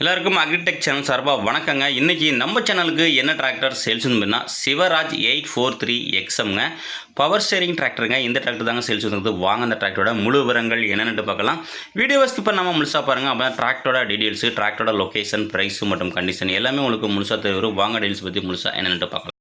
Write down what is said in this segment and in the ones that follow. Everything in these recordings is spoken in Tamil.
எல்லாருக்கும் அக்ரிடெக் சேனல் சார்பாக வணக்கங்க. இன்றைக்கி நம்ம சேனலுக்கு என்ன டிராக்டர் சேல்ஸ்னு பண்ணால் சிவராஜ் எயிட் ஃபோர் த்ரீ எக்ஸம்ங்க பவர் ஸ்டேரிங் டிராக்டருங்க இந்த டிராக்டர் தாங்க சேல்ஸ் வந்துருக்குது. வாங்க அந்த டிராக்டரோட முழு விவரங்கள் என்னென்னு பார்க்கலாம். வீடியோ ஸ்கிப் நம்ம முழுசாக பாருங்கள் அப்போ டிராக்டரோட டீடைல்ஸு டிராக்டரோட லொக்கேஷன் ப்ரைஸு மற்றும் கண்டிஷன் எல்லாமே உங்களுக்கு முழுசாக தெரியும். வாங்க டீல்ஸ் பற்றி முழுசாக என்னென்னு பார்க்கலாம்.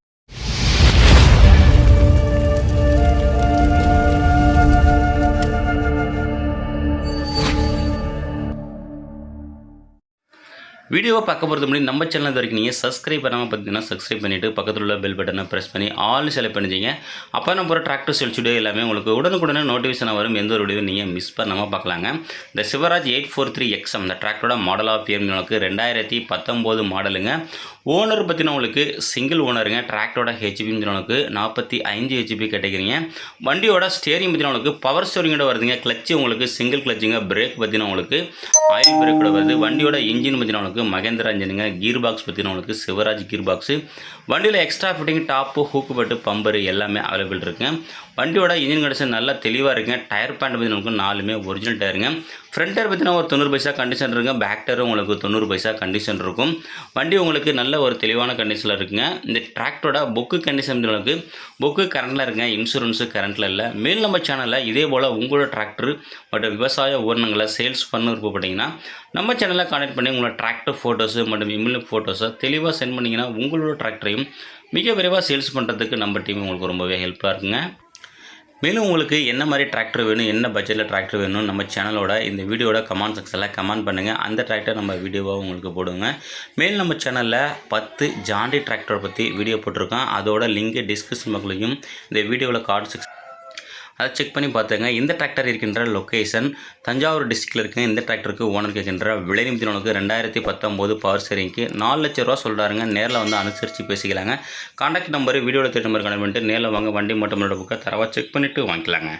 வீடியோவை பார்க்க போகிறது முன்னாடி நம்ம சேனல் வரைக்கும் நீங்கள் சப்ஸ்கிரைப் பண்ணாமல் பார்த்தீங்கன்னா சப்ஸ்கிரைப் பண்ணிவிட்டு பக்கத்தில் உள்ள பெல் பட்டனை ப்ரெஸ் பண்ணி ஆல் செலக்ட் பண்ணிச்சிங்க அப்போ நம்ம போகிற டிராக்டர் செல்ஸ் வீடியோ எல்லாமே உங்களுக்கு உடனுக்குடனே நோட்டிஃபிகேஷன் வரும். எந்த ஒரு வீடியோ நீங்கள் மிஸ் பண்ணாமல் பார்க்கலாங்க. இந்த Swaraj eight four three X M இந்த டிராக்டரோட மாடல் ஆஃப் இயர் உங்களுக்கு ரெண்டாயிரத்தி பத்தொம்போது மாடலுங்க ஓனர் பற்றின உங்களுக்கு சிங்கிள் ஓனருங்க டிராக்டரோட ஹெச்பின்னு உங்களுக்கு நாற்பத்தி ஐந்து ஹெச்பி கேட்டுக்கிறீங்க. வண்டியோட ஸ்டேரிங் பற்றின உங்களுக்கு பவர் ஸ்டோரிங்கோட வருதுங்க. கிளச்சு உங்களுக்கு சிங்கிள் கிளச்சுங்க பிரேக் பற்றின உங்களுக்கு ஆயில் பிரேக்கோட வருது. வண்டியோட இன்ஜின் பற்றின உங்களுக்கு மகேந்திர இன்ஜினுங்க கீர் பாக்ஸ் பற்றின உங்களுக்கு சிவராஜ் கீர் பாக்ஸு வண்டியில் எக்ஸ்ட்ரா ஃபிட்டிங் டாப்பு ஹூக்கு பட்டு பம்பரு எல்லாமே அவைலபிள் இருக்குங்க வண்டியோட இன்ஜின் கண்டிஷன் நல்லா தெளிவாக இருக்குங்க. டயர் பேண்ட் பற்றி நமக்கு நாலுமே ஒரிஜினல் டயருங்க ஃப்ரண்ட் டயர் பார்த்தீங்கன்னா ஒரு தொண்ணூறு பைசா கண்டிஷன் இருக்குங்க. பேக் டயர் உங்களுக்கு தொண்ணூறு பைசா கண்டிஷன் இருக்கும். வண்டி உங்களுக்கு நல்ல ஒரு தெளிவான கண்டிஷனில் இருக்குங்க. இந்த டிராக்டரோட புக்கு கண்டிஷன் உங்களுக்கு புக்கு கரண்டில் இருக்குங்க. இன்சூரன்ஸு கரண்ட்டில் இல்லை. மேல் நம்ம சேனலில் இதே போல் உங்களோட டிராக்டர் மற்றும் விவசாய உரணங்களை சேல்ஸ் பண்ண விருப்பப்பட்டீங்கன்னா நம்ம சேனலில் கான்டெக்ட் பண்ணி உங்களோட டிராக்டர் ஃபோட்டோஸு மற்றும் இம்மிலு ஃபோட்டோஸை தெளிவாக சென்ட் பண்ணிங்கன்னா உங்களோட டிராக்டரையும் மிக விரைவாக சேல்ஸ் பண்ணுறதுக்கு நம்ம டீம் உங்களுக்கு ரொம்பவே ஹெல்ப்ஃபுல்லாக இருக்குங்க. மேலும் உங்களுக்கு என்ன மாதிரி டிராக்டர் வேணும் என்ன பட்ஜெட்டில் டிராக்டர் வேணும் நம்ம சேனலோட இந்த வீடியோட கமெண்ட் செக்ஷனில் கமெண்ட் பண்ணுங்கள் அந்த டிராக்டர் நம்ம வீடியோவாக உங்களுக்கு போடுங்க. மேலும் நம்ம சேனலில் பத்து ஜாண்டி டிராக்டரை பற்றி வீடியோ போட்டிருக்கோம். அதோட லிங்க் டிஸ்கிரிப்ஷன் பக்கத்துலையும் இந்த வீடியோவில் கார்டு செக்ஷன் அதை செக் பண்ணி பார்த்துங்க இந்த டிராக்டர் இருக்கின்ற லொக்கேஷன் தஞ்சாவூர் டிஸ்ட்ரிக்டில் இருக்க இந்த டிராக்டருக்கு ஓனர் கேட்கின்ற விலை உனக்கு ரெண்டாயிரத்தி பத்தொம்போது பவர் சரிங்க நாலு லட்ச ரூபா சொல்கிறாருங்க நேரில் வந்து அனுசரித்து பேசிக்கலாங்க. கான்டாக்ட் நம்பர் வீடியோவில் தேர்ட் நம்பர் கனெக்ட் பண்ணிட்டு நேரில் வாங்க. வண்டி மட்டும் புக்கை தரவாக செக் பண்ணிவிட்டு வாங்கிக்கலாங்க.